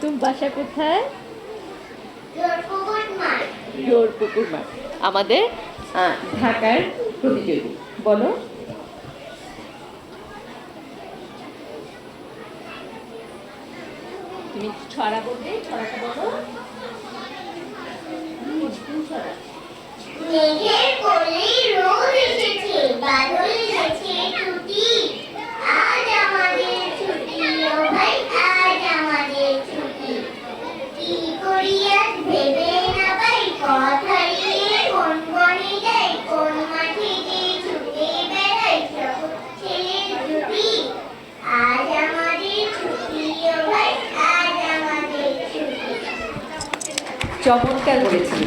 তুমি বাসা কোথায়? পুকুর মাঠ। আমাদের ঢাকার প্রতিযোগী। বলো। তুমি ছড়া বলবে, ছড়াটা বলো। ছড়া চমৎকার করেছি